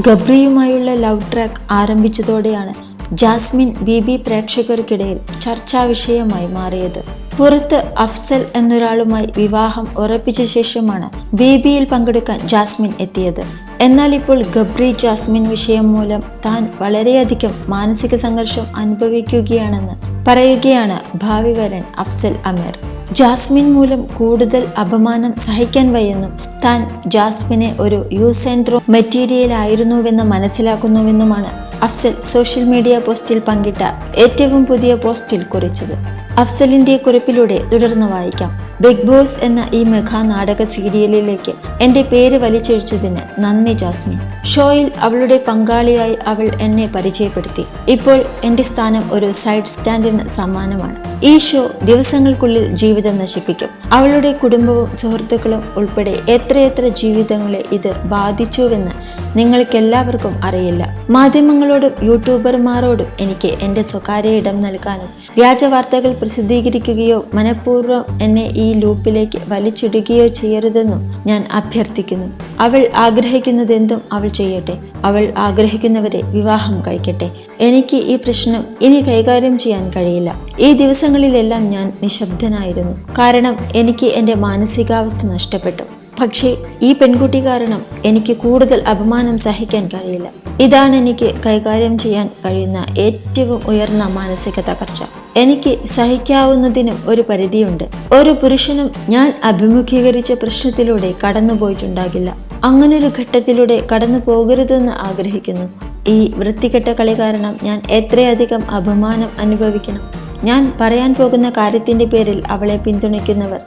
ഗബ്രിയുമായുള്ള love track ആരംഭിച്ചതോടെയാണ് Jasmine B B പ്രേക്ഷകർക്കിടയിൽ ചർച്ചാ വിഷയമായി മാറിയത്. പുറത്ത് അഫ്സൽ എന്നൊരാളുമായി വിവാഹം ഉറപ്പിച്ച ശേഷമാണ് ബിബിയിൽ പങ്കെടുക്കാൻ ജാസ്മിൻ എത്തിയത്. എന്നാൽ ഇപ്പോൾ ഗബ്രി ജാസ്മിൻ വിഷയം മൂലം താൻ വളരെയധികം മാനസിക സംഘർഷം അനുഭവിക്കുകയാണെന്ന് പറയുകയാണ് ഭാവി വരൻ അഫ്സൽ അമീർ. ജാസ്മിൻ മൂലം കൂടുതൽ അപമാനം സഹിക്കാൻ വയ്യെന്നും താൻ ജാസ്മിനെ ഒരു യൂസ് ആൻഡ് ത്രോ മെറ്റീരിയൽ ആയിരുന്നുവെന്ന് മനസ്സിലാക്കുന്നുവെന്നുമാണ് അഫ്സൽ സോഷ്യൽ മീഡിയ പോസ്റ്റിൽ പങ്കിട്ട ഏറ്റവും പുതിയ പോസ്റ്റിൽ കുറിച്ചത്. അഫ്സലിന്റെ കുറിപ്പിലൂടെ തുടർന്ന് വായിക്കാം. ബിഗ് ബോസ് എന്ന ഈ മെഗാ നാടക സീരിയലിലേക്ക് എന്റെ പേര് വലിച്ചഴിച്ചതിന് നന്ദി ജാസ്മിൻ. ഷോയിൽ അവളുടെ പങ്കാളിയായി അവൾ എന്നെ പരിചയപ്പെടുത്തി. ഇപ്പോൾ എന്റെ സ്ഥാനം ഒരു സൈഡ് സ്റ്റാൻഡിന് സമ്മാനമാണ്. ഈ ഷോ ദിവസങ്ങൾക്കുള്ളിൽ ജീവിതം നശിപ്പിക്കും. അവളുടെ കുടുംബവും സുഹൃത്തുക്കളും ഉൾപ്പെടെ എത്രയെത്ര ജീവിതങ്ങളെ ഇത് ബാധിച്ചുവെന്ന് നിങ്ങൾക്കെല്ലാവർക്കും അറിയില്ല. മാധ്യമങ്ങളോടും യൂട്യൂബർമാരോടും എനിക്ക് എന്റെ സ്വകാര്യ ഇടം നൽകാനും വ്യാജ വാർത്തകൾ പ്രസിദ്ധീകരിക്കുകയോ മനഃപൂർവം എന്നെ ഈ ലൂപ്പിലേക്ക് വലിച്ചിടുകയോ ചെയ്യരുതെന്നും ഞാൻ അഭ്യർത്ഥിക്കുന്നു. അവൾ ആഗ്രഹിക്കുന്നതെന്തും അവൾ ചെയ്യട്ടെ. അവൾ ആഗ്രഹിക്കുന്നവരെ വിവാഹം കഴിക്കട്ടെ. എനിക്ക് ഈ പ്രശ്നം ഇനി കൈകാര്യം ചെയ്യാൻ കഴിയില്ല. ഈ ദിവസങ്ങളിലെല്ലാം ഞാൻ നിശബ്ദനായിരുന്നു. കാരണം എനിക്ക് എന്റെ മാനസികാവസ്ഥ നഷ്ടപ്പെട്ടു. പക്ഷേ ഈ പെൺകുട്ടി കാരണം എനിക്ക് കൂടുതൽ അപമാനം സഹിക്കാൻ കഴിയില്ല. ഇതാണ് എനിക്ക് കൈകാര്യം ചെയ്യാൻ കഴിയുന്ന ഏറ്റവും ഉയർന്ന മാനസിക തകർച്ച എനിക്ക് സഹിക്കാവുന്നതിനും ഒരു പരിധിയുണ്ട്. ഒരു പുരുഷനും ഞാൻ അഭിമുഖീകരിച്ച പ്രശ്നത്തിലൂടെ കടന്നുപോയിട്ടുണ്ടാകില്ല. അങ്ങനൊരു ഘട്ടത്തിലൂടെ കടന്നു പോകരുതെന്ന് ആഗ്രഹിക്കുന്നു. ഈ വൃത്തികെട്ട കളി കാരണം ഞാൻ എത്രയധികം അപമാനം അനുഭവിക്കണം. ഞാൻ പറയാൻ പോകുന്ന കാര്യത്തിന്റെ പേരിൽ അവളെ പിന്തുണയ്ക്കുന്നവർ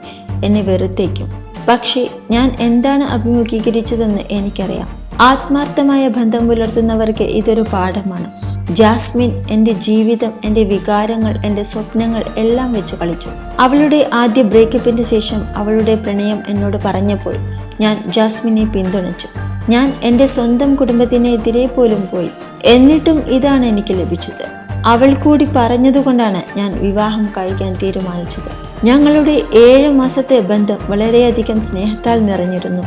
എന്നെ വെറുത്തേക്കും. പക്ഷേ ഞാൻ എന്താണ് അഭിമുഖീകരിച്ചതെന്ന് എനിക്കറിയാം. ആത്മാർത്ഥമായ ബന്ധം പുലർത്തുന്നവർക്ക് ഇതൊരു പാഠമാണ്. ജാസ്മിൻ എന്റെ ജീവിതം എന്റെ വികാരങ്ങൾ എന്റെ സ്വപ്നങ്ങൾ എല്ലാം വെച്ച് കളിച്ചു. അവളുടെ ആദ്യ ബ്രേക്കപ്പിന് ശേഷം അവളുടെ പ്രണയം എന്നോട് പറഞ്ഞപ്പോൾ ഞാൻ ജാസ്മിനെ പിന്തുണച്ചു. ഞാൻ എന്റെ സ്വന്തം കുടുംബത്തിനെതിരെ പോലും പോയി. എന്നിട്ടും ഇതാണ് എനിക്ക് ലഭിച്ചത്. അവൾ കൂടി പറഞ്ഞതുകൊണ്ടാണ് ഞാൻ വിവാഹം കഴിക്കാൻ തീരുമാനിച്ചത്. ഞങ്ങളുടെ ഏഴ് മാസത്തെ ബന്ധം വളരെയധികം സ്നേഹത്താൽ നിറഞ്ഞിരുന്നു.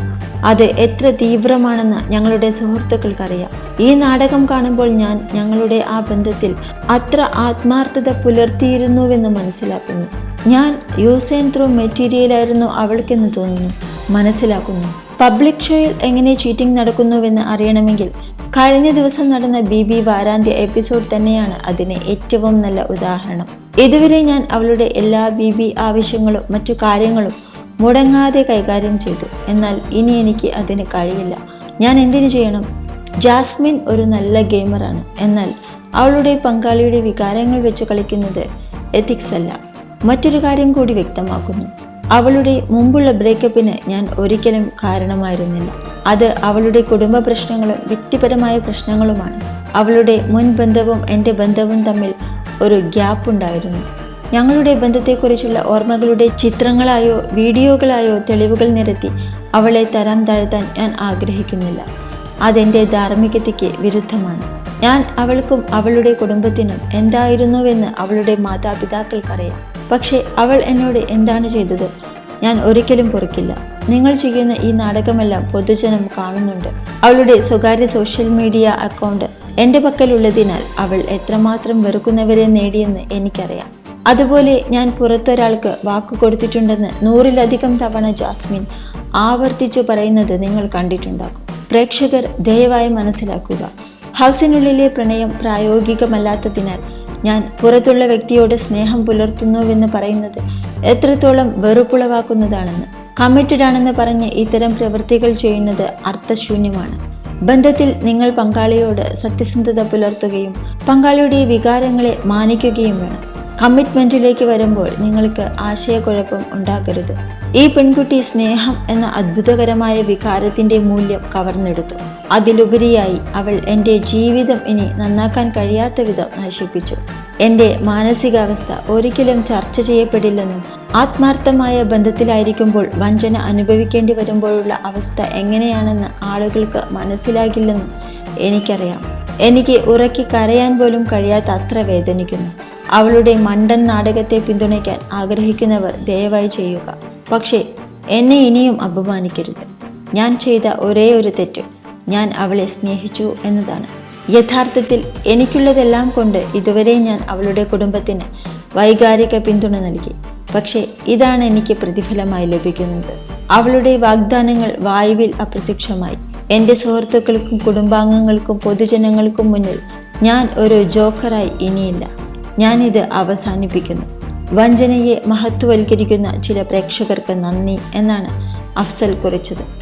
അത് എത്ര തീവ്രമാണെന്ന് ഞങ്ങളുടെ സുഹൃത്തുക്കൾക്കറിയാം. ഈ നാടകം കാണുമ്പോൾ ഞാൻ ഞങ്ങളുടെ ആ ബന്ധത്തിൽ അത്ര ആത്മാർത്ഥത പുലർത്തിയിരുന്നുവെന്ന് മനസ്സിലാക്കുന്നു. ഞാൻ യൂസ് ആൻഡ് ത്രൂ മെറ്റീരിയലായിരുന്നു അവൾക്കെന്ന് തോന്നുന്നു. മനസ്സിലാക്കുന്നു. പബ്ലിക് ഷോയിൽ എങ്ങനെ ചീറ്റിംഗ് നടക്കുന്നുവെന്ന് അറിയണമെങ്കിൽ കഴിഞ്ഞ ദിവസം നടന്ന ബി ബി വാരാന്ത്യ എപ്പിസോഡ് തന്നെയാണ് അതിന് ഏറ്റവും നല്ല ഉദാഹരണം. ഇതുവരെ ഞാൻ അവളുടെ എല്ലാ ബി ബി ആവശ്യങ്ങളും മറ്റു കാര്യങ്ങളും മുടങ്ങാതെ കൈകാര്യം ചെയ്തു. എന്നാൽ ഇനി എനിക്ക് അതിന് കഴിയില്ല ഞാൻ എന്തിനു ചെയ്യണം? ജാസ്മിൻ ഒരു നല്ല ഗെയിമറാണ് എന്നാൽ അവളുടെ പങ്കാളിയുടെ വികാരങ്ങൾ വെച്ച് കളിക്കുന്നത് എത്തിക്സ് അല്ല. മറ്റൊരു കാര്യം കൂടി വ്യക്തമാക്കുന്നു. അവളുടെ മുമ്പുള്ള ബ്രേക്കപ്പിന് ഞാൻ ഒരിക്കലും കാരണമായിരുന്നില്ല. അത് അവളുടെ കുടുംബ പ്രശ്നങ്ങളും വ്യക്തിപരമായ പ്രശ്നങ്ങളുമാണ്. അവളുടെ മുൻ ബന്ധവും എന്റെ ബന്ധവും തമ്മിൽ ഒരു ഗ്യാപ്പ് ഉണ്ടായിരുന്നു. ഞങ്ങളുടെ ബന്ധത്തെക്കുറിച്ചുള്ള ഓർമ്മകളുടെ ചിത്രങ്ങളായോ വീഡിയോകളായോ തെളിവുകൾ നിരത്തി അവളെ തരം താഴ്ത്താൻ ഞാൻ ആഗ്രഹിക്കുന്നില്ല. അതെന്റെ ധാർമ്മികതയ്ക്ക് വിരുദ്ധമാണ്. ഞാൻ അവൾക്കും അവളുടെ കുടുംബത്തിനും എന്തായിരുന്നുവെന്ന് അവളുടെ മാതാപിതാക്കൾക്കറിയാം. പക്ഷേ അവൾ എന്നോട് എന്താണ് ചെയ്തത്? ഞാൻ ഒരിക്കലും പൊറുക്കില്ല. നിങ്ങൾ ചെയ്യുന്ന ഈ നാടകമെല്ലാം പൊതുജനം കാണുന്നുണ്ട്. അവളുടെ സ്വകാര്യ സോഷ്യൽ മീഡിയ അക്കൗണ്ട് എന്റെ പക്കലുള്ളതിനാൽ അവൾ എത്രമാത്രം വെറുക്കുന്നവരെ നേടിയെന്ന് എനിക്കറിയാം. അതുപോലെ ഞാൻ പുറത്തൊരാൾക്ക് വാക്ക് കൊടുത്തിട്ടുണ്ടെന്ന് നൂറിലധികം തവണ ജാസ്മിൻ ആവർത്തിച്ചു പറയുന്നത് നിങ്ങൾ കണ്ടിട്ടുണ്ടാകും. പ്രേക്ഷകർ ദയവായി മനസ്സിലാക്കുക. ഹൗസിനുള്ളിലെ പ്രണയം പ്രായോഗികമല്ലാത്തതിനാൽ ഞാൻ പുറത്തുള്ള വ്യക്തിയോട് സ്നേഹം പുലർത്തുന്നുവെന്ന് പറയുന്നത് എത്രത്തോളം വെറുപ്പുളവാക്കുന്നതാണെന്ന്. കമ്മിറ്റഡ് ആണെന്ന് പറഞ്ഞ് ഇത്തരം പ്രവൃത്തികൾ ചെയ്യുന്നത് അർത്ഥശൂന്യമാണ്. ബന്ധത്തിൽ നിങ്ങൾ പങ്കാളിയോട് സത്യസന്ധത പുലർത്തുകയും പങ്കാളിയുടെ വികാരങ്ങളെ മാനിക്കുകയും വേണം. കമ്മിറ്റ്മെന്റിലേക്ക് വരുമ്പോൾ നിങ്ങൾക്ക് ആശയക്കുഴപ്പം ഉണ്ടാകരുത്. ഈ പെൺകുട്ടി സ്നേഹം എന്ന അത്ഭുതകരമായ വികാരത്തിന്റെ മൂല്യം കവർന്നെടുത്തു. അതിലുപരിയായി അവൾ എന്റെ ജീവിതം ഇനി നന്നാക്കാൻ കഴിയാത്ത വിധം നശിപ്പിച്ചു. എന്റെ മാനസികാവസ്ഥ ഒരിക്കലും ചർച്ച ചെയ്യപ്പെടില്ലെന്നും ആത്മാർത്ഥമായ ബന്ധത്തിലായിരിക്കുമ്പോൾ വഞ്ചന അനുഭവിക്കേണ്ടി വരുമ്പോഴുള്ള അവസ്ഥ എങ്ങനെയാണെന്ന് ആളുകൾക്ക് മനസ്സിലാകില്ലെന്നും എനിക്കറിയാം. എനിക്ക് ഉറക്കി കരയാൻ പോലും കഴിയാത്ത അത്ര വേദനിക്കുന്നു. അവളുടെ മണ്ടൻ നാടകത്തെ പിന്തുണയ്ക്കാൻ ആഗ്രഹിക്കുന്നവർ ദയവായി ചെയ്യുക. പക്ഷേ എന്നെ ഇനിയും അപമാനിക്കരുത്. ഞാൻ ചെയ്ത ഒരേ ഒരു തെറ്റ്. ഞാൻ അവളെ സ്നേഹിച്ചു എന്നതാണ്. യഥാർത്ഥത്തിൽ എനിക്കുള്ളതെല്ലാം കൊണ്ട് ഇതുവരെ ഞാൻ അവളുടെ കുടുംബത്തിന് വൈകാരിക പിന്തുണ നൽകി. പക്ഷേ ഇതാണ് എനിക്ക് പ്രതിഫലമായി ലഭിക്കുന്നത്. അവളുടെ വാഗ്ദാനങ്ങൾ വായുവിൽ അപ്രത്യക്ഷമായി. എന്റെ സുഹൃത്തുക്കൾക്കും കുടുംബാംഗങ്ങൾക്കും പൊതുജനങ്ങൾക്കും മുന്നിൽ ഞാൻ ഒരു ജോക്കറായി ഇനിയില്ല. ഞാനിത് അവസാനിപ്പിക്കുന്നു. വഞ്ചനയെ മഹത്വവൽക്കരിക്കുന്ന ചില പ്രേക്ഷകർക്ക് നന്ദി എന്നാണ് അഫ്സൽ കുറിച്ചത്.